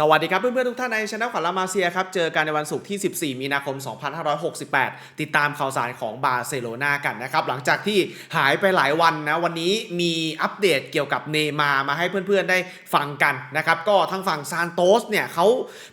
สวัสดีครับเพื่อนๆทุกท่านในช anel ของลามาเซียครับ เจอกันในวันศุกร์ที่ 14 มีนาคม 2568 ติดตามข่าวสารของบาร์เซโลนากันนะครับ หลังจากที่หายไปหลายวันนะ วันนี้มีอัปเดตเกี่ยวกับเนย์มามาให้เพื่อนๆได้ฟังกันนะครับ ก็ทางฝั่งซานโตสเนี่ยเขา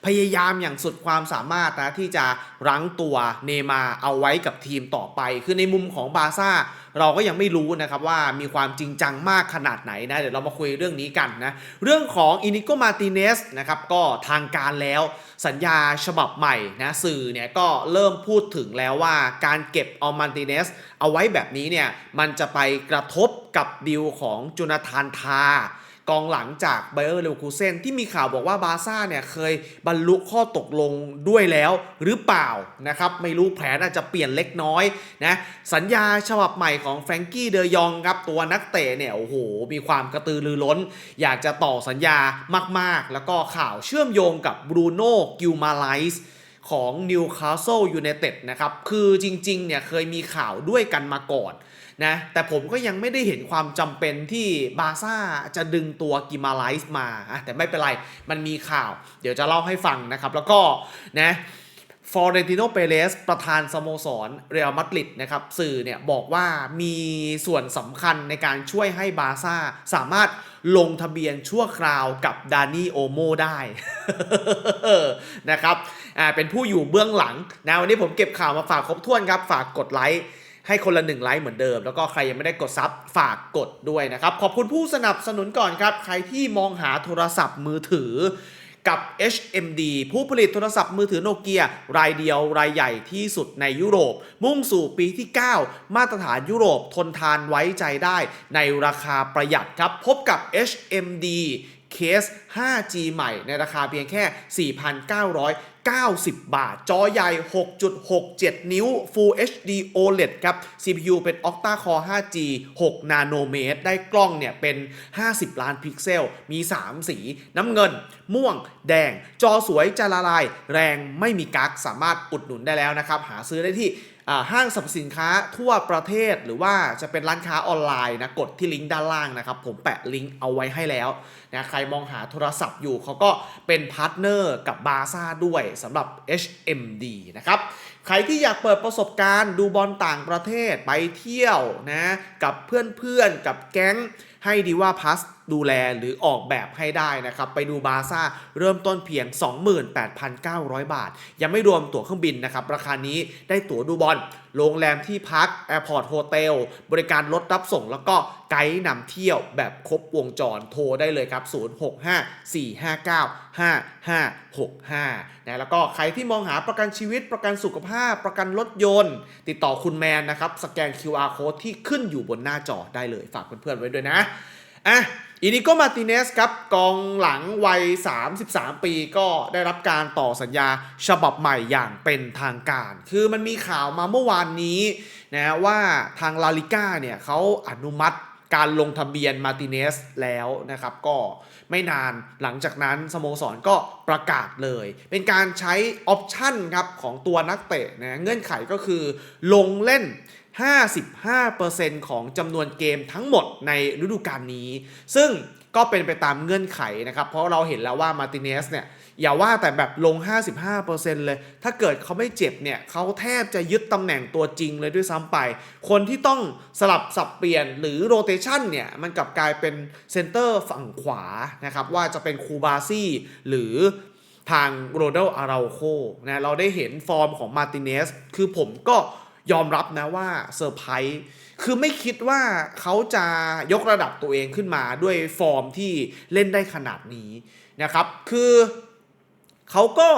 พยายามอย่างสุดความสามารถนะที่จะรั้งตัวเนย์มาเอาไว้กับทีมต่อไป คือในมุมของบาร์ซ่า เราก็ยังไม่รู้นะครับว่ามีความจริงจังมากขนาดไหนนะเดี๋ยวเรามาคุยเรื่องนี้กันนะเรื่องของอินิโกมาติเนสนะครับก็ทางการแล้วสัญญาฉบับใหม่นะสื่อเนี่ยก็เริ่มพูดถึงแล้วว่าการเก็บเอามาติเนสเอาไว้แบบนี้เนี่ยมันจะไปกระทบกับดีลของจูนาธานทา กองหลังจากไบเออร์เลวคูเซนที่มีข่าวบอกว่าบาร์ซ่าเนี่ยเคยบรรลุข้อตกลงด้วยแล้วหรือเปล่านะครับ ไม่รู้แผนอาจจะเปลี่ยนเล็กน้อยนะสัญญาฉบับใหม่ของแฟรงกี้เดยองครับตัวนักเตะเนี่ยโอ้โหมีความกระตือรือร้น อยากจะต่อสัญญามาก ๆ แล้วก็ข่าวเชื่อมโยงกับบรูโน่กิลมาไลส์ของนิวคาสเซิลยูไนเต็ดนะครับ คือจริงๆเนี่ยเคยมีข่าวด้วยกันมาก่อน นะแต่ผมก็ยังไม่ได้เห็นความจำเป็นที่บาซ่าจะดึงตัวกิมาไลส์มา แต่ไม่เป็นไร มันมีข่าว เดี๋ยวจะเล่าให้ฟังนะครับ แล้วก็นะฟอร์เรนติโนเปเรสประธานสโมสรเรอัลมาดริดนะครับสื่อเนี่ยบอกว่ามีส่วนสำคัญในการช่วยให้บาซ่าสามารถลงทะเบียนชั่วคราวกับดานี่โอโมได้นะครับอ่าเป็นผู้อยู่เบื้องหลังนะวันนี้ผมเก็บข่าวมาฝากครบถ้วนครับ ฝากกดไลค์ ให้คนละหนึ่งไลค์เหมือนเดิม แล้วก็ใครยังไม่ได้กดซับฝากกดด้วยนะครับ ขอบคุณผู้สนับสนุนก่อนครับ ใครที่มองหาโทรศัพท์มือถือกับ HMD ผู้ผลิตโทรศัพท์มือถือโนเกียรายเดียวรายใหญ่ที่สุดในยุโรป มุ่งสู่ปีที่ 9 มาตรฐานยุโรปทนทานไว้ใจได้ในราคาประหยัดครับ พบกับ HMD เคส 5G ใหม่ในราคาเพียงแค่ 4,990 บาท จอใหญ่ 6.67 นิ้ว Full HD OLED ครับ CPU เป็น Octa Core 5G 6นาโนเมตร ได้กล้องเนี่ยเป็น 50 ล้านพิกเซล มี 3 สี น้ำเงิน ม่วง แดง จอสวยจะละลาย แรงไม่มีกักสามารถอุดหนุนได้แล้วนะครับ หาซื้อได้ที่ ห้างสรรพสินค้าทั่วประเทศหรือว่าจะเป็นร้านค้าออนไลน์นะกดที่ลิงก์ด้านล่างนะครับ ผมแปะลิงก์เอาไว้ให้แล้วนะใครมองหาโทรศัพท์อยู่เขาก็เป็นพาร์ทเนอร์กับบาซ่าด้วยสำหรับ HMD นะครับใครที่อยากเปิดประสบการณ์ดูบอลต่างประเทศไปเที่ยวนะกับเพื่อนๆกับแก๊งให้ดีว่าพัส ดูแลหรือออกแบบให้ได้นะครับ ไปดูบาซ่าเริ่มต้นเพียง 28,900 บาท ยังไม่รวมตั๋วเครื่องบินนะครับ ราคานี้ได้ตั๋วดูบอลโรงแรมที่พักแอร์พอร์ตโฮเทลบริการรถรับส่งแล้วก็ไกด์นำเที่ยวแบบครบวงจรโทรได้เลยครับ 0654595565 นะแล้วก็ใครที่มองหาประกันชีวิตประกันสุขภาพประกันรถยนต์ ติดต่อคุณแมนนะครับ สแกน QR code ที่ขึ้นอยู่บนหน้าจอได้เลยฝากเพื่อนๆไว้ด้วยนะอะ อินิโกมาติเนสครับกองหลังวัย 33 ปีก็ได้รับการต่อสัญญาฉบับใหม่อย่างเป็นทางการ คือมันมีข่าวมาเมื่อวานนี้นะว่าทางลาลิก้าเนี่ยเขาอนุมัติการลงทะเบียนมาติเนสแล้วนะครับ ก็ไม่นานหลังจากนั้นสโมสรก็ประกาศเลย เป็นการใช้ออปชั่นครับของตัวนักเตะนะเงื่อนไขก็คือลงเล่น 55%ของจำนวนเกมทั้งหมดในฤดูกาลนี้ ซึ่งก็เป็นไปตามเงื่อนไขนะครับ เพราะเราเห็นแล้วว่ามาร์ติเนสเนี่ยอย่าว่าแต่แบบลง 55%เลย ถ้าเกิดเขาไม่เจ็บเนี่ยเขาแทบจะยึดตำแหน่งตัวจริงเลยด้วยซ้ำไป คนที่ต้องสลับสับเปลี่ยนหรือโรเตชันเนี่ยมันกลับกลายเป็นเซนเตอร์ฝั่งขวานะครับว่าจะเป็นคูบาซี่หรือทางโรเดลอาราโคนะเราได้เห็นฟอร์มของมาร์ติเนสคือผมก็ ยอมรับนะว่าเซอร์ไพรส์คือไม่คิดว่าเขาจะยกระดับตัวเองขึ้นมาด้วยฟอร์มที่เล่นได้ขนาดนี้นะครับ คือเขาก็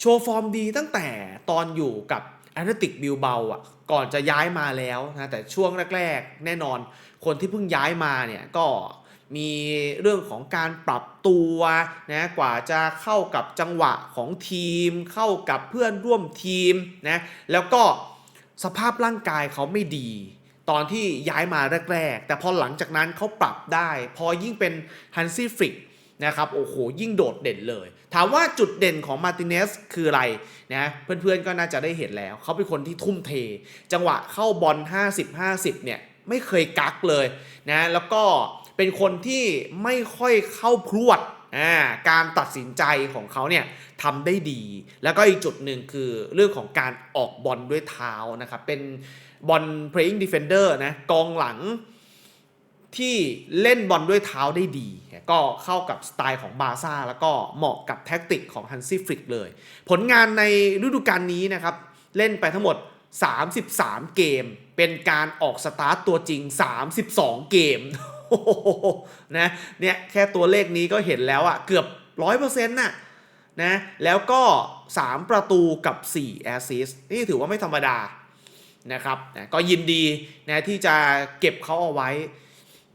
โชว์ฟอร์มดีตั้งแต่ตอนอยู่กับแอตเลติกบิลเบาอะก่อนจะย้ายมาแล้วนะแต่ช่วงแรก ๆ แน่นอนคนที่เพิ่งย้ายมาเนี่ยก็มีเรื่องของการปรับตัวนะกว่าจะเข้ากับจังหวะของทีม เข้ากับเพื่อนร่วมทีมนะแล้วก็ สภาพร่างกายเขาไม่ดี ตอนที่ย้ายมาแรก ๆ แต่พอหลังจากนั้นเขาปรับได้ พอยิ่งเป็นฮันซี่ฟริกนะครับโอ้โหยิ่งโดดเด่นเลย ถามว่าจุดเด่นของมาติเนสคืออะไรนะเพื่อนๆก็น่าจะได้เห็นแล้ว เขาเป็นคนที่ทุ่มเท จังหวะเข้าบอล 50-50 เนี่ยไม่เคยกักเลยนะแล้วก็เป็นคนที่ไม่ค่อยเข้าพรวด อ่าการตัดสินใจของเขาเนี่ยทำได้ดี แล้วก็อีกจุดหนึ่งคือเรื่องของการออกบอลด้วยเท้านะครับ เป็นบอล playing defender นะกองหลังที่เล่นบอลด้วยเท้าได้ดี ก็เข้ากับสไตล์ของบาซ่าแล้วก็เหมาะกับแท็กติกของฮันซี่ฟริกเลย ผลงานในฤดูกาลนี้นะครับ เล่นไปทั้งหมด 33 เกม เป็นการออกสตาร์ตตัวจริง 32 เกมโอ้โห นะเนี่ยแค่ตัวเลขนี้ก็เห็นแล้วอะเกือบ 100%น่ะนะแล้วก็ 3 ประตูกับ 4 แอสซิสนี่ถือว่าไม่ธรรมดานะครับนะก็ยินดีนะที่จะเก็บเขาเอาไว้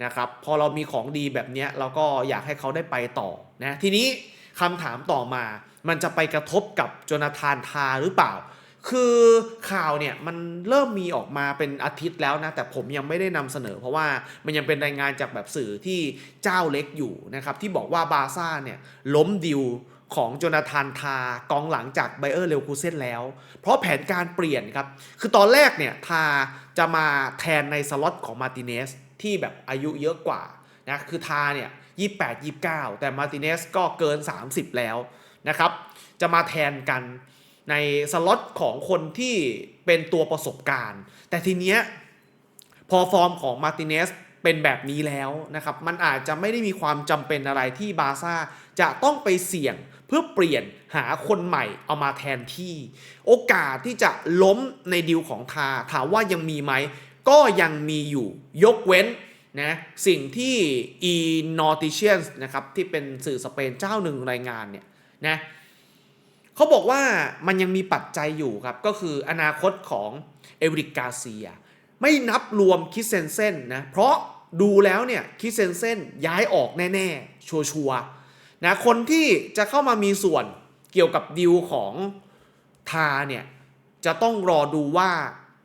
นะครับพอเรามีของดีแบบนี้เราก็อยากให้เขาได้ไปต่อนะทีนี้คำถามต่อมามันจะไปกระทบกับโจนาธานทาหรือเปล่า คือข่าวเนี่ยมันเริ่มมีออกมาเป็นอาทิตย์แล้วนะ แต่ผมยังไม่ได้นำเสนอ เพราะว่ามันยังเป็นรายงานจากแบบสื่อที่เจ้าเล็กอยู่นะครับ ที่บอกว่าบาซ่าเนี่ยล้มดิวของโจนาธานทากองหลังจากไบเออร์เลวคูเซนแล้ว เพราะแผนการเปลี่ยนครับ คือตอนแรกเนี่ยทาจะมาแทนในสล็อตของมาร์ติเนสที่แบบอายุเยอะกว่านะคือทาเนี่ย28 29 แต่มาร์ติเนสก็เกิน 30 แล้วนะครับ จะมาแทนกัน ในสล็อตของคนที่เป็นตัวประสบการณ์ แต่ทีเนี้ยพอฟอร์มของมาติเนสเป็นแบบนี้แล้วนะครับ มันอาจจะไม่ได้มีความจำเป็นอะไรที่บาซ่าจะต้องไปเสี่ยงเพื่อเปลี่ยนหาคนใหม่เอามาแทนที่ โอกาสที่จะล้มในดิวของทาถามว่ายังมีไหม ก็ยังมีอยู่ยกเว้นนะสิ่งที่ e n o t i c i a n s นะครับที่เป็นสื่อสเปนเจ้าหนึ่งรายงานเนี่ยนะ เขาบอกว่ามันยังมีปัจจัยอยู่ครับ ก็คืออนาคตของเอริกกาเซีย ไม่นับรวมคิสเซนเซนนะเพราะดูแล้วเนี่ยคิสเซนเซนย้ายออกแน่ ๆ ชัวร์ๆนะคนที่จะเข้ามามีส่วนเกี่ยวกับดิวของทาเนี่ยจะต้องรอดูว่า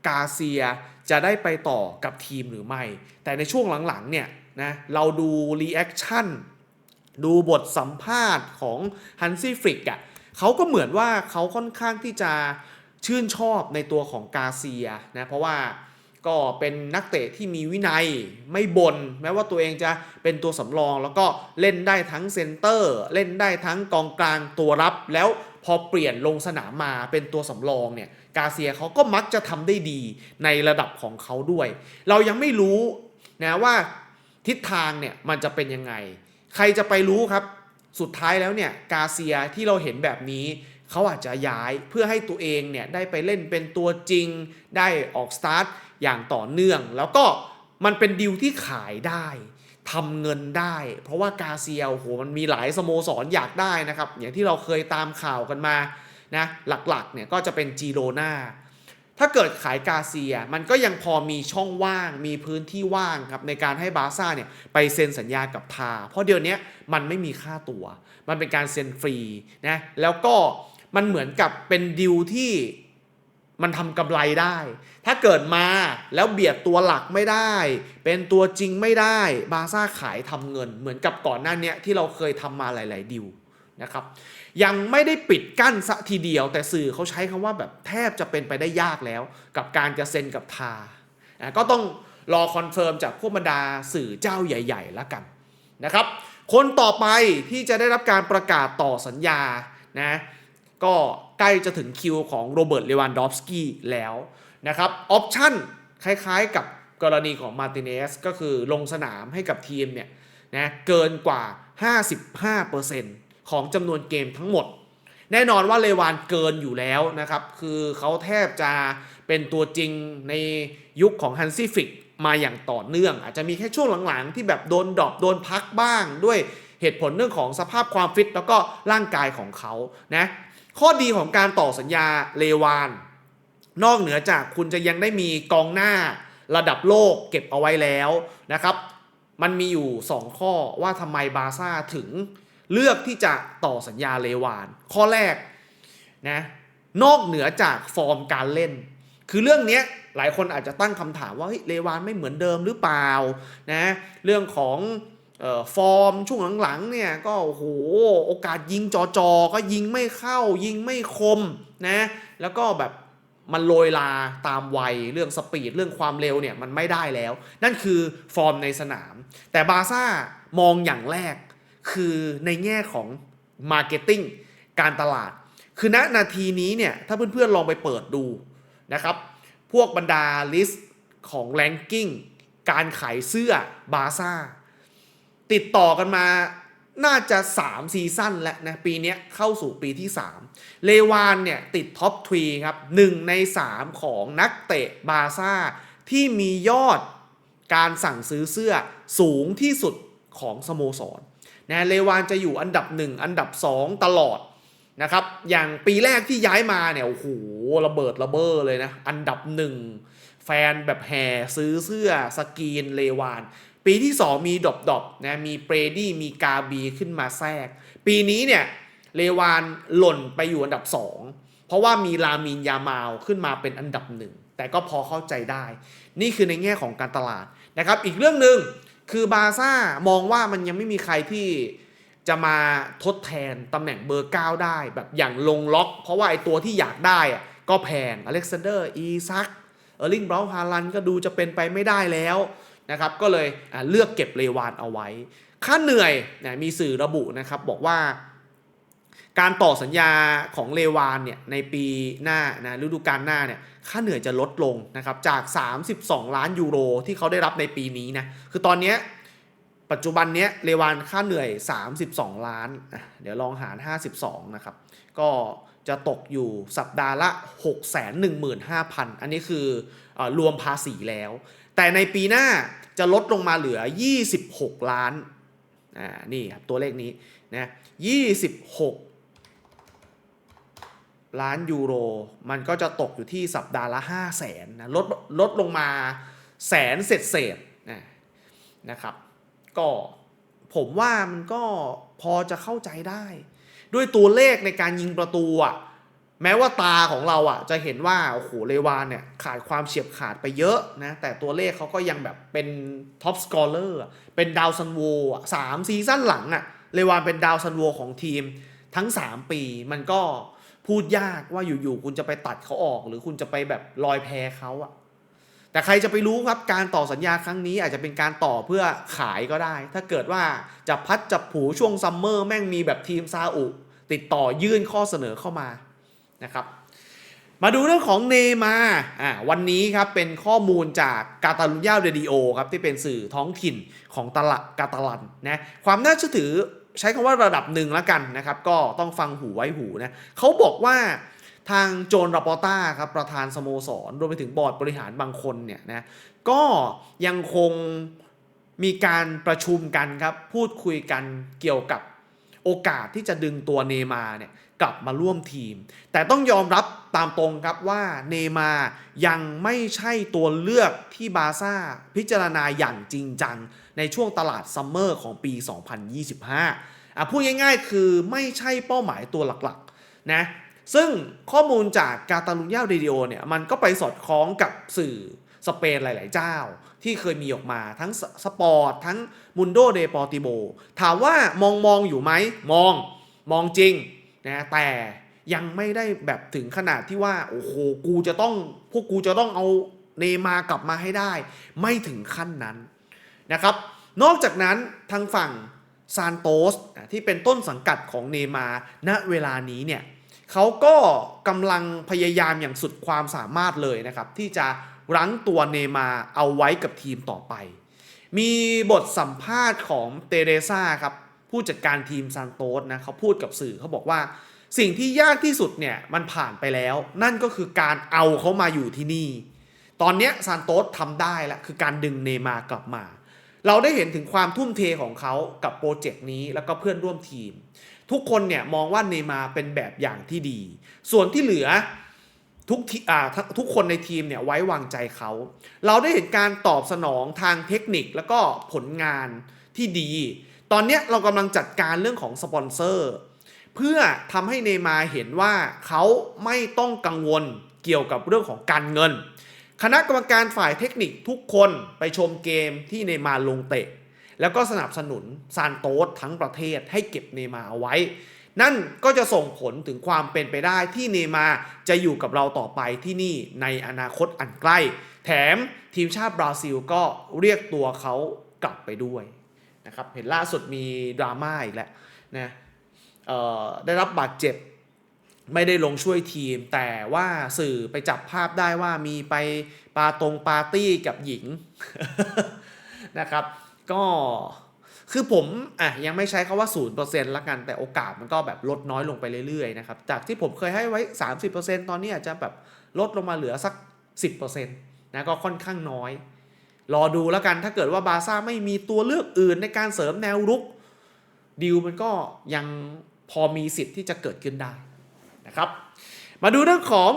กาเซียจะได้ไปต่อกับทีมหรือไม่ แต่ในช่วงหลังๆเนี่ยนะเราดูรีแอคชั่นดูบทสัมภาษณ์ของฮันซี่ฟริกอะ เขาก็เหมือนว่าเขาค่อนข้างที่จะชื่นชอบในตัวของกาเซียนะเพราะว่าก็เป็นนักเตะที่มีวินัยไม่บน่นแม้ว่าตัวเองจะเป็นตัวสำรอง แล้วก็เล่นได้ทั้งเซนเตอร์ เล่นได้ทั้งกองกลางตัวรับ แล้วพอเปลี่ยนลงสนามมาเป็นตัวสำรองเนี่ยกาเซียเขาก็มักจะทำได้ดีในระดับของเขาด้วย เรายังไม่รู้นะว่าทิศทางเนี่ยมันจะเป็นยังไง ใครจะไปรู้ครับ สุดท้ายแล้วเนี่ยกาเซียที่เราเห็นแบบนี้ เขาอาจจะย้ายเพื่อให้ตัวเองเนี่ยได้ไปเล่นเป็นตัวจริง ได้ออกสตาร์ทอย่างต่อเนื่อง แล้วก็มันเป็นดิวที่ขายได้ทำเงินได้ เพราะว่ากาเซียโอ้โหมันมีหลายสโมสรอยากได้นะครับ อย่างที่เราเคยตามข่าวกันมานะหลักๆเนี่ยก็จะเป็นจีโรนา ถ้าเกิดขายกาเซียมันก็ยังพอมีช่องว่างมีพื้นที่ว่างครับในการให้บาซ่าเนี่ยไปเซ็นสัญญากับทาเพราะเดี๋ยวนี้มันไม่มีค่าตัว มันเป็นการเซ็นฟรีนะแล้วก็มันเหมือนกับเป็นดิวที่มันทำกำไรได้ ถ้าเกิดมาแล้วเบียดตัวหลักไม่ได้ เป็นตัวจริงไม่ได้ บาซ่าขายทำเงิน เหมือนกับก่อนหน้านี้ที่เราเคยทำมาหลาย ๆ ดิวนะครับ ยังไม่ได้ปิดกั้นสะทีเดียว แต่สื่อเขาใช้คำว่าแบบแทบจะเป็นไปได้ยากแล้ว กับการจะเซ็นกับทาก็ต้องรอคอนเฟิร์มจากพวกบรรดาสื่อเจ้าใหญ่ ๆ แล้วกันนะครับ คนต่อไปที่จะได้รับการประกาศต่อสัญญานะก็ใกล้จะถึงคิวของโรเบิร์ตเลวันดอฟสกี้แล้วนะครับออปชั่นคล้ายๆกับกรณีของมาร์ติเนสก็คือลงสนามให้กับทีมเนี่ยนะเกินกว่า 55% ของจำนวนเกมทั้งหมด แน่นอนว่าเลวานเกินอยู่แล้วนะครับ คือเขาแทบจะเป็นตัวจริงในยุคของฮันซี่ฟิกมาอย่างต่อเนื่อง อาจจะมีแค่ช่วงหลังๆ ที่แบบโดนดรอปโดนพักบ้างด้วยเหตุผลเรื่องของสภาพความฟิตแล้วก็ร่างกายของเขานะข้อดีของการต่อสัญญาเลวาน นอกเหนือจากคุณจะยังได้มีกองหน้าระดับโลกเก็บเอาไว้แล้วนะครับ มันมีอยู่ 2 ข้อว่าทำไมบาซ่าถึง เลือกที่จะต่อสัญญาเลวาน ข้อแรกนะนอกเหนือจากฟอร์มการเล่น คือเรื่องนี้หลายคนอาจจะตั้งคำถามว่าเฮ้ยเลวานไม่เหมือนเดิมหรือเปล่านะเรื่องของออฟอร์มช่วงหลังๆเนี่ยก็โอ้โหโอกาสยิงจอจอก็ยิงไม่เข้ายิงไม่คมนะแล้วก็แบบมันโรยลาตามวัยเรื่องสปีดเรื่องความเร็วเนี่ยมันไม่ได้แล้ว นั่นคือฟอร์มในสนาม แต่บาซ่ามองอย่างแรก คือในแง่ของ Marketing การตลาด คือณนาทีนี้เนี่ยถ้าเพื่อนๆลองไปเปิดดูนะครับพวกบรรดาลิสต์ของแ a งกิ้งการขายเสื้อบาซ่าติดต่อกันมาน่าจะ 3 ซีซั่นแล้วนะ ปีนี้เข้าสู่ปีที่ 3 เลวานเนี่ยติดท็อปทรีครับ 1 ใน 3 ของนักเตะบาซ่า ที่มียอดการสั่งซื้อเสื้อสูงที่สุดของสโมสร นะเลวานจะอยู่อันดับ 1 อันดับ 2 ตลอดนะครับ อย่างปีแรกที่ย้ายมาเนี่ยโอ้โหระเบิดระเบ้อเลยนะ อันดับหนึ่งแฟนแบบแห่ซื้อเสื้อสกรีนเลวาน ปีที่ 2 มีดอบดอบนะมีเปรดี้มีกาบีขึ้นมาแทรก ปีนี้เนี่ยเลวานหล่นไปอยู่อันดับ 2 เพราะว่ามีลามินยามาวขึ้นมาเป็นอันดับหนึ่งแต่ก็พอเข้าใจได้ นี่คือในแง่ของการตลาดนะครับ อีกเรื่องหนึ่ง คือบาซ่ามองว่ามันยังไม่มีใครที่จะมาทดแทนตำแหน่งเบอร์ 9 ได้แบบอย่างลงล็อก เพราะว่าไอตัวที่อยากได้อะก็แพงอเล็กซานเดอร์อีซักเออร์ลิงบราวน์ฮาลันก็ดูจะเป็นไปไม่ได้แล้วนะครับก็เลยเลือกเก็บเลวานเอาไว้ ค่าเหนื่อยนะมีสื่อระบุนะครับบอกว่า การต่อสัญญาของเลวานเนี่ยในปีหน้านะฤดูกาลหน้าเนี่ยค่าเหนื่อยจะลดลงนะครับจาก 32 ล้านยูโรที่เขาได้รับในปีนี้นะคือตอนนี้ปัจจุบันเนี้ยเลวานค่าเหนื่อย 32 ล้าน เดี๋ยวลองหาร 52 นะครับ ก็จะตกอยู่สัปดาห์ละ 615,000 อันนี้คือเออรวมภาษีแล้ว แต่ในปีหน้าจะลดลงมาเหลือ 26 ล้านอ่านี่ครับตัวเลขนี้นะ26 ล้านยูโร มันก็จะตกอยู่ที่สัปดาห์ละ 5 0 0แสนนะลดลดลงมาแสนเศษเศษนะนะครับ ก็ผมว่ามันก็พอจะเข้าใจได้ ด้วยตัวเลขในการยิงประตูอะแม้ว่าตาของเราอะจะเห็นว่าโอ้โหเลวานเนี่ยขาดความเฉียบขาดไปเยอะนะแต่ตัวเลขเขาก็ยังแบบเป็นท็อปสกอร์เลอร์เป็นดาวซันโวสามซีซั่นหลังอะเลวานเป็นดาวซันโวของทีมทั้ง 3 ปีมันก็ พูดยากว่าอยู่ๆคุณจะไปตัดเขาออก หรือคุณจะไปแบบลอยแพเขาอะแต่ใครจะไปรู้ครับการต่อสัญญาครั้งนี้อาจจะเป็นการต่อเพื่อขายก็ได้ ถ้าเกิดว่าจะพัดจับผูช่วงซัมเมอร์แม่งมีแบบทีมซาอุติดต่อยื่นข้อเสนอเข้ามานะครับมาดูเรื่องของเนมาอ่าวันนี้ครับเป็นข้อมูลจากกาตาลุญญาเรดิโอครับที่เป็นสื่อท้องถิ่นของตลาดกาตาลันนะความน่าเชื่อถือ ใช้คำว่าระดับหนึ่งแล้วกันนะครับ ก็ต้องฟังหูไว้หูนะเขาบอกว่าทางโจนราปอต้าครับประธานสโมสรรวมไปถึงบอร์ดบริหารบางคนเนี่ยนะก็ยังคงมีการประชุมกันครับ พูดคุยกันเกี่ยวกับโอกาสที่จะดึงตัวเนมาเนี่ย กลับมาร่วมทีม แต่ต้องยอมรับตามตรงครับว่าเนย์มายังไม่ใช่ตัวเลือกที่บาซ่าพิจารณาอย่างจริงจัง ในช่วงตลาดซัมเมอร์ของปี 2025อะพูดง่ายๆ คือไม่ใช่เป้าหมายตัวหลักๆนะซึ่งข้อมูลจากกาตาลุญญาเรดิโอเนี่ยมันก็ไปสอดคล้องกับสื่อสเปนหลาย ๆ เจ้า ที่เคยมีออกมาทั้งสสปอร์ตทั้งมุนโดเดปอติโบถามว่ามองมองอยู่ไหมมองมองจริง นะแต่ยังไม่ได้แบบถึงขนาดที่ว่าโอ้โหกูจะต้อง พวกกูจะต้องเอาเนย์มากลับมาให้ได้ ไม่ถึงขั้นนั้นนะครับ นอกจากนั้นทางฝั่งซานโตสที่เป็นต้นสังกัดของเนย์มาณเวลานี้เนี่ยเขาก็กำลังพยายามอย่างสุดความสามารถเลยนะครับ ที่จะรั้งตัวเนย์มาเอาไว้กับทีมต่อไป มีบทสัมภาษณ์ของเตเรซ่าครับ ผู้จัดการทีมซานโตสนะเขาพูดกับสื่อเขาบอกว่า สิ่งที่ยากที่สุดเนี่ยมันผ่านไปแล้ว นั่นก็คือการเอาเขามาอยู่ที่นี่ ตอนนี้ซานโตสทำได้แล้วคือการดึงเนยมากลับมา เราได้เห็นถึงความทุ่มเทของเขากับโปรเจกต์นี้แล้วก็เพื่อนร่วมทีม ทุกคนเนี่ยมองว่าเนยมาเป็นแบบอย่างที่ดี ส่วนที่เหลือทุกทีอ่าทุกคนในทีมเนี่ยไว้วางใจเขา เราได้เห็นการตอบสนองทางเทคนิคแล้วก็ผลงานที่ดี ตอนเนี้ยเรากำลังจัดการเรื่องของสปอนเซอร์เพื่อทำให้เนมาเห็นว่าเขาไม่ต้องกังวลเกี่ยวกับเรื่องของการเงิน คณะกรรมการฝ่ายเทคนิคทุกคนไปชมเกมที่เนมาลงเตะ แล้วก็สนับสนุนซานโตสทั้งประเทศให้เก็บเนมาเอาไว้ นั่นก็จะส่งผลถึงความเป็นไปได้ที่เนมาจะอยู่กับเราต่อไปที่นี่ในอนาคตอันใกล้ แถมทีมชาติบราซิลก็เรียกตัวเขากลับไปด้วย นะครับเห็นล่าสุดมีดราม่าอีกแล้วนะได้รับบาดเจ็บไม่ได้ลงช่วยทีม แต่ว่าสื่อไปจับภาพได้ว่ามีไปปาตรงปาร์ตี้กับหญิงนะครับ ก็คือผมอะยังไม่ใช้คาว่า 0%ละกันแต่โอกาสมันก็แบบลดน้อยลงไปเรื่อยๆนะครับ จากที่ผมเคยให้ไว้ 30%ตอนนี้อาจจะแบบลดลงมาเหลือสัก 10%นะก็ค่อนข้างน้อย รอดูแล้วกันถ้าเกิดว่าบาซ่าไม่มีตัวเลือกอื่นในการเสริมแนวรุกดีลมันก็ยังพอมีสิทธิ์ที่จะเกิดขึ้นได้นะครับ มาดูเรื่องของ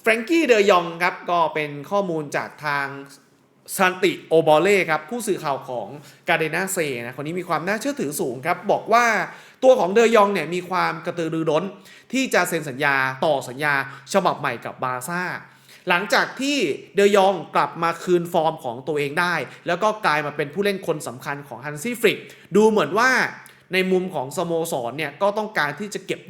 แฟรงกี้เดยองครับก็เป็นข้อมูลจากทางซันติโอบอเล่ครับผู้สื่อข่าวของกาเดนาเซนะคนนี้มีความน่าเชื่อถือสูงครับ บอกว่าตัวของเดยองเนี่ยมีความกระตือรือร้น ที่จะเซ็นสัญญาต่อสัญญาฉบับใหม่กับบาซ่า หลังจากที่เดยองกลับมาคืนฟอร์มของตัวเองได้ แล้วก็กลายมาเป็นผู้เล่นคนสำคัญของฮันซี่ฟริกดูเหมือนว่าในมุมของสโมสรเนี่ยก็ต้องการที่จะเก็บ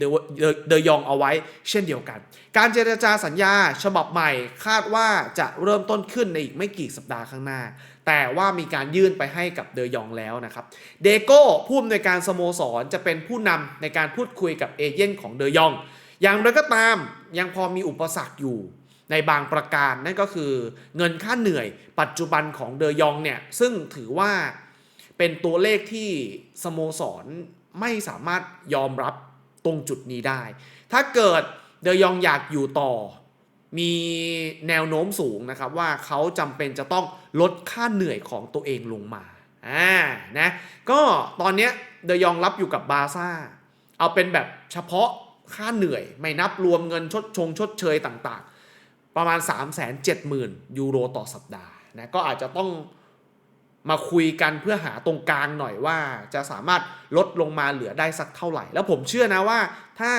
เดยองเอาไว้เช่นเดียวกัน การเจรจาสัญญาฉบับใหม่คาดว่าจะเริ่มต้นขึ้นในอีกไม่กี่สัปดาห์ข้างหน้า แต่ว่ามีการยื่นไปให้กับเดยองแล้วนะครับ เดโก้ผู้อำนวยการสโมสรจะเป็นผู้นำในการพูดคุยกับเอเย่นของเดยอง อย่างไรก็ตามยังพอมีอุปสรรคอยู่ ในบางประการนั่นก็คือเงินค่าเหนื่อยปัจจุบันของเดยองเนี่ยซึ่งถือว่าเป็นตัวเลขที่สโมสรไม่สามารถยอมรับตรงจุดนี้ได้ ถ้าเกิดเดยองอยากอยู่ต่อ มีแนวโน้มสูงนะครับว่าเขาจำเป็นจะต้องลดค่าเหนื่อยของตัวเองลงมาอ่านะก็ตอนเนี้ยเดยองรับอยู่กับบาร์ซ่า เอาเป็นแบบเฉพาะค่าเหนื่อย ไม่นับรวมเงินชดชงชดเชยต่าง ประมาณ 3 7 0 0 0 0 ยูโรต่อสัปดาห์นะก็อาจจะต้องมาคุยกันเพื่อหาตรงกลางหน่อยว่าจะสามารถลดลงมาเหลือได้สักเท่าไหร่ แล้วผมเชื่อนะว่าถ้า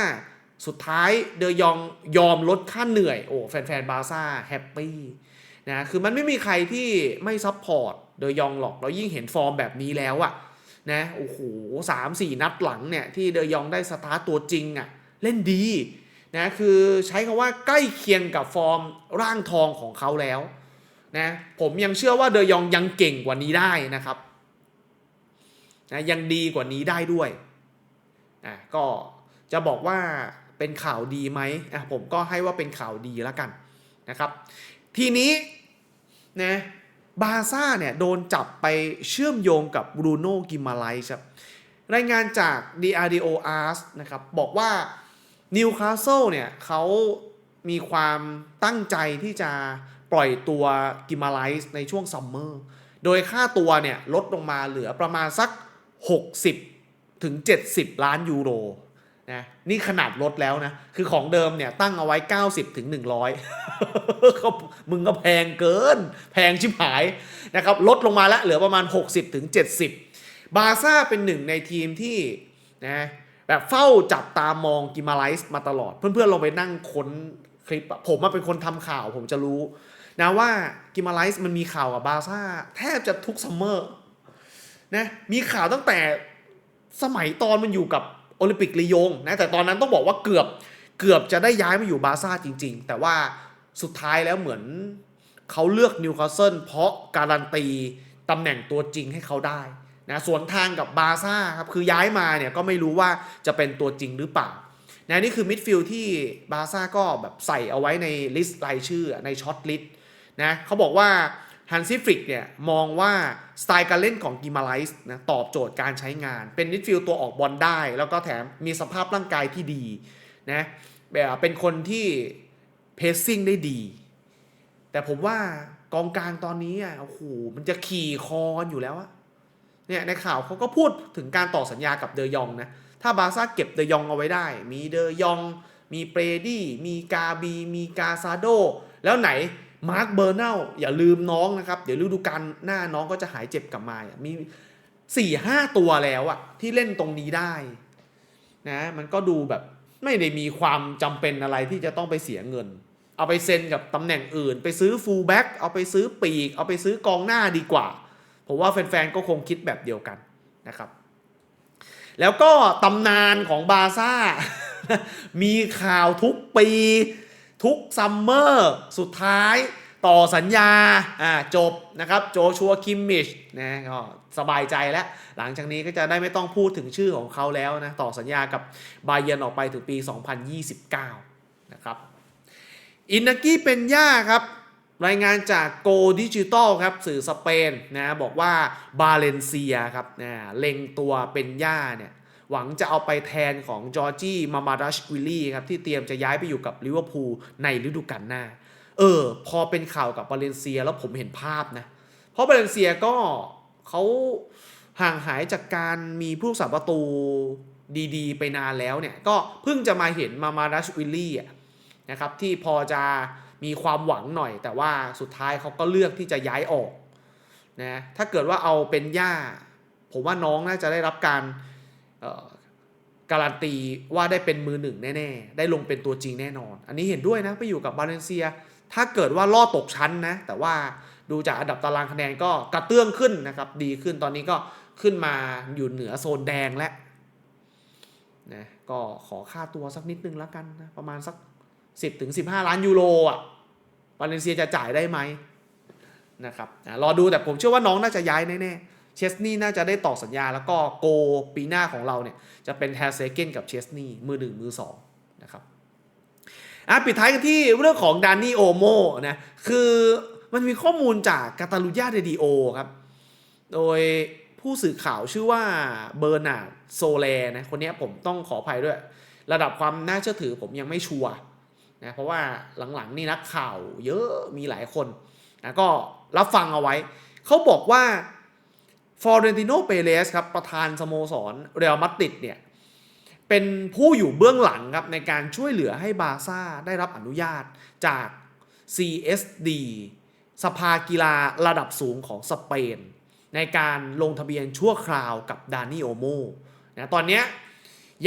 สุดท้ายเดยองยอมลดค่าเหนื่อย โอ้แฟนๆบาร์ซ่าแฮปปี้นะคือมันไม่มีใครที่ไม่ซัพพอร์ตเดยองหรอก เรายิ่งเห็นฟอร์มแบบนี้แล้วอะนะโอ้โหสามสี่นัดหลังเนี่ยที่เดยองได้สตาร์ตัวจริงอะเล่นดี นะคือใช้คำว่าใกล้เคียงกับฟอร์มร่างทองของเขาแล้วนะผมยังเชื่อว่าเดยองยังเก่งกว่านี้ได้นะครับนะยังดีกว่านี้ได้ด้วยอะก็จะบอกว่าเป็นข่าวดีไหมอะผมก็ให้ว่าเป็นข่าวดีแล้วกันนะครับ ทีนี้นะบาซ่าเนี่ยโดนจับไปเชื่อมโยงกับบรูโน่กิมาไลส์ครับรายงานจาก DRDO r s นะครับบอกว่า นิวคาสเซิลเนี่ยเขามีความตั้งใจที่จะปล่อยตัวกิมาไลส์ในช่วงซัมเมอร์ โดยค่าตัวเนี่ยลดลงมาเหลือประมาณสัก 60 ถึง 70 ล้านยูโรนะนี่ขนาดลดแล้วนะ คือของเดิมเนี่ยตั้งเอาไว้ 90 ถึง 100ก็มึงก็แพงเกิน แพงชิบหายนะครับ ลดลงมาแล้วเหลือประมาณ 60 ถึง 70 บาร์ซ่าเป็นหนึ่งในทีมที่นะ แบบเฝ้าจับตามองกิมาไลส์มาตลอด เพื่อนๆลองไปนั่งค้นคลิปผมมาเป็นคนทำข่าวผมจะรู้นะว่ากิมาไลส์มันมีข่าวกับบาร์ซ่าแทบจะทุกซัมเมอร์นะมีข่าวตั้งแต่สมัยตอนมันอยู่กับโอลิมปิกลียงนะแต่ตอนนั้นต้องบอกว่าเกือบเกือบจะได้ย้ายมาอยู่บาร์ซ่าจริง ๆ แต่ว่าสุดท้ายแล้วเหมือนเขาเลือกนิวคาสเซิลเพราะการันตีตำแหน่งตัวจริงให้เขาได้ นะสวนทางกับบาร์ซ่าครับคือย้ายมาเนี่ยก็ไม่รู้ว่าจะเป็นตัวจริงหรือเปล่านะนี่คือมิดฟิลด์ที่บาร์ซ่าก็แบบใส่เอาไว้ในลิสต์รายชื่อในช็อตลิสต์นะเขาบอกว่าฮันซิฟริกเนี่ยมองว่าสไตล์การเล่นของกิมาไลส์นะตอบโจทย์การใช้งาน เป็นนิดฟิลตัวออกบอลได้ แล้วก็แถมมีสภาพร่างกายที่ดีนะแบบเป็นคนที่เพสซิ่งได้ดี แต่ผมว่ากองกลางตอนนี้อะโอ้โหมันจะขี่คอนอยู่แล้วอะ เนี่ยในข่าวเขาก็พูดถึงการต่อสัญญากับเดยองนะ ถ้าบาร์ซ่าเก็บเดยองเอาไว้ได้ มีเดยอง มีเปรดี้ มีกาบี มีกาซาโด แล้วไหนมาร์คเบอร์เนลอย่าลืมน้องนะครับ เดี๋ยวฤดูกาลหน้าน้องก็จะหายเจ็บกลับมาอะมีสี่ห้าตัวแล้วอะที่เล่นตรงนี้ได้นะมันก็ดูแบบไม่ได้มีความจำเป็นอะไรที่จะต้องไปเสียเงิน เอาไปเซ็นกับตำแหน่งอื่น ไปซื้อฟูลแบ็กเอาไปซื้อปีก เอาไปซื้อกองหน้าดีกว่า ผมว่าแฟนๆก็คงคิดแบบเดียวกันนะครับ แล้วก็ตำนานของบาซ่า มีข่าวทุกปี ทุกซัมเมอร์ สุดท้ายต่อสัญญาอ่าจบนะครับ โจชัวคิมมิชนะก็สบายใจแล้ว หลังจากนี้ก็จะได้ไม่ต้องพูดถึงชื่อของเขาแล้วนะ ต่อสัญญากับบาเยร์นออกไปถึงปี 2029 นะครับอินนากี้เป็นย่าครับ รายงานจากโกดิจิตอลครับสื่อสเปนนะบอกว่าบาเลนเซียครับนะเล็งตัวเป็นย่าเนี่ยหวังจะเอาไปแทนของจอร์จี้มามาดัชวิลลี่ครับที่เตรียมจะย้ายไปอยู่กับลิเวอร์พูลในฤดูกาลหน้า เออ พอเป็นข่าวกับบาเลนเซียแล้วผมเห็นภาพนะ เพราะบาเลนเซียก็เขาห่างหายจากการมีผู้รักษาประตูดีๆ ไปนานแล้วเนี่ย ก็เพิ่งจะมาเห็นมามาดัชวิลลี่อะนะครับที่พอจะ มีความหวังหน่อย แต่ว่าสุดท้ายเขาก็เลือกที่จะย้ายออกนะถ้าเกิดว่าเอาเป็นย่า ผมว่าน้องน่าจะได้รับการการันตีว่าได้เป็นมือหนึ่งแน่ๆ ได้ลงเป็นตัวจริงแน่นอน อันนี้เห็นด้วยนะ ไปอยู่กับบาเลนเซีย ถ้าเกิดว่าล่อตกชั้นนะ แต่ว่าดูจากอันดับตารางคะแนนก็กระเตื้องขึ้นนะครับ ดีขึ้นตอนนี้ก็ขึ้นมาอยู่เหนือโซนแดงแล้วนะก็ขอค่าตัวสักนิดนึงแล้วกันนะ ประมาณสัก 10ถึง15 ล้านยูโรอะ บาเลนเซียจะจ่ายได้ไหมนะครับรอดูแต่ผมเชื่อว่าน้องน่าจะย้ายแน่ๆเชสนี่น่าจะได้ต่อสัญญาแล้วก็โกปีหน้าของเราเนี่ยจะเป็นแฮเซเกนกับเชสนี่มือหนึ่งมือสองนะครับอะปิดท้ายกันที่เรื่องของดานนี่โอโมนะคือมันมีข้อมูลจากกาตาลูญาเรดิโอครับ โดยผู้สื่อข่าวชื่อว่าเบอร์นาร์ดโซเลนะคนนี้ผมต้องขออภัยด้วย ระดับความน่าเชื่อถือผมยังไม่ชัวร์ นะเพราะว่าหลังๆนี่นักข่าวเยอะมีหลายคนนะก็รับฟังเอาไว้ เขาบอกว่าฟอร์เรนติโนเปเรสครับประธานสโมสรเรอัลมาดริดเนี่ยเป็นผู้อยู่เบื้องหลังครับในการช่วยเหลือให้บาซ่าได้รับอนุญาตจาก CSD สภากีฬาระดับสูงของสเปน ในการลงทะเบียนชั่วคราวกับดานิโอโมนะตอนนี้ย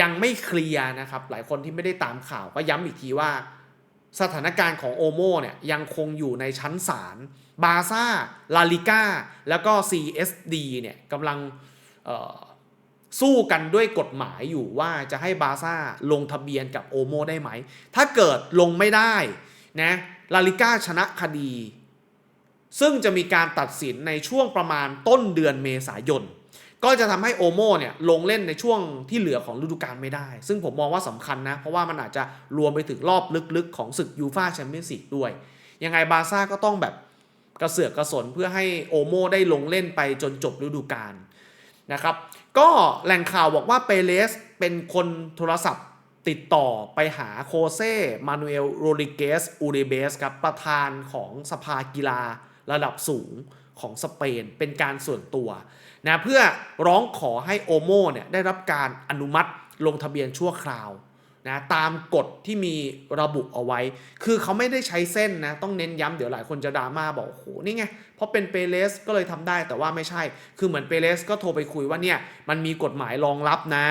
ยังไม่เคลียร์นะครับ หลายคนที่ไม่ได้ตามข่าวก็ย้ำอีกทีว่า สถานการณ์ของโอโมเนี่ยยังคงอยู่ในชั้นศาลบาซ่าลาลิก้าแล้วก็ CSD เนี่ยกำลังสู้กันด้วยกฎหมายอยู่ว่าจะให้บาซ่าลงทะเบียนกับโอโมได้ไหม ถ้าเกิดลงไม่ได้นะลาลิก้าชนะคดี ซึ่งจะมีการตัดสินในช่วงประมาณต้นเดือนเมษายน ก็จะทำให้โอโมเนี่ยลงเล่นในช่วงที่เหลือของฤดูกาลไม่ได้ ซึ่งผมมองว่าสำคัญนะ เพราะว่ามันอาจจะรวมไปถึงรอบลึกๆ ของศึกยูฟาแชมเปี้ยนส์ลีกด้วย ยังไงบาซ่าก็ต้องแบบกระเสือกกระสนเพื่อให้โอโมได้ลงเล่นไปจนจบฤดูกาลนะครับ ก็แหล่งข่าวบอกว่าเปเลสเป็นคนโทรศัพท์ติดต่อไปหาโคเซมานูเอลโรดิเกสอูเรเบสครับประธานของสภากีฬาระดับสูง ของสเปนเป็นการส่วนตัวนะเพื่อร้องขอให้โอโมเนี่ยได้รับการอนุมัติลงทะเบียนชั่วคราวนะตามกฎที่มีระบุเอาไว้ คือเขาไม่ได้ใช้เส้นนะ ต้องเน้นย้ำเดี๋ยวหลายคนจะดราม่าบอกโอ้โหนี่ไง เพราะเป็นเปเรสก็เลยทำได้แต่ว่าไม่ใช่ คือเหมือนเปเรสก็โทรไปคุยว่าเนี่ยมันมีกฎหมายรองรับนะ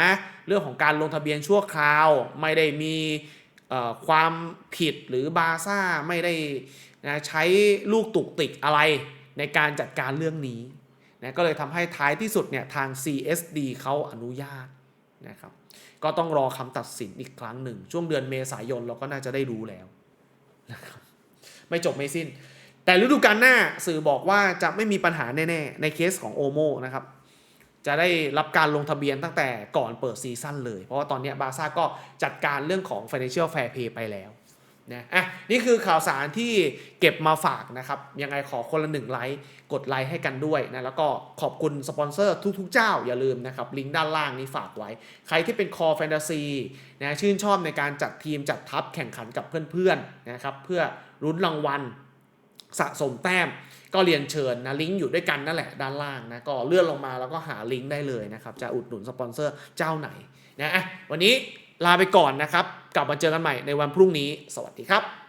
เรื่องของการลงทะเบียนชั่วคราว ไม่ได้มีความผิดหรือบาซ่าไม่ได้นะใช้ลูกตุกติกอะไร ในการจัดการเรื่องนี้นะก็เลยทำให้ท้ายที่สุดเนี่ยทาง CSD เขาอนุญาตนะครับก็ต้องรอคำตัดสินอีกครั้งหนึ่ง ช่วงเดือนเมษายนเราก็น่าจะได้รู้แล้วนะครับไม่จบไม่สิ้น แต่ฤดูกาลหน้าสื่อบอกว่าจะไม่มีปัญหาแน่ ๆ ในเคสของโอโมนะครับจะได้รับการลงทะเบียนตั้งแต่ก่อนเปิดซีซั่นเลย เพราะว่าตอนนี้บาซ่าก็จัดการเรื่องของ Financial Fair Play ไปแล้ว นะอะนี่คือข่าวสารที่เก็บมาฝากนะครับ ยังไงขอคนละหนึ่งไลค์กดไลค์ให้กันด้วยนะแล้วก็ขอบคุณสปอนเซอร์ทุกๆเจ้าอย่าลืมนะครับลิงก์ด้านล่างนี้ฝากไว้ ใครที่เป็นคอแฟนตาซีนะชื่นชอบในการจัดทีมจัดทัพแข่งขันกับเพื่อนๆนะครับเพื่อรุ้นรางวัลสะสมแต้มก็เรียนเชิญนะลิงก์อยู่ด้วยกันนั่นแหละด้านล่างนะก็เลื่อนลงมาแล้วก็หาลิงก์ได้เลยนะครับจะอุดหนุนสปอนเซอร์เจ้าไหนนะอะวันนี้ลาไปก่อนนะครับ กลับมาเจอกันใหม่ในวันพรุ่งนี้ สวัสดีครับ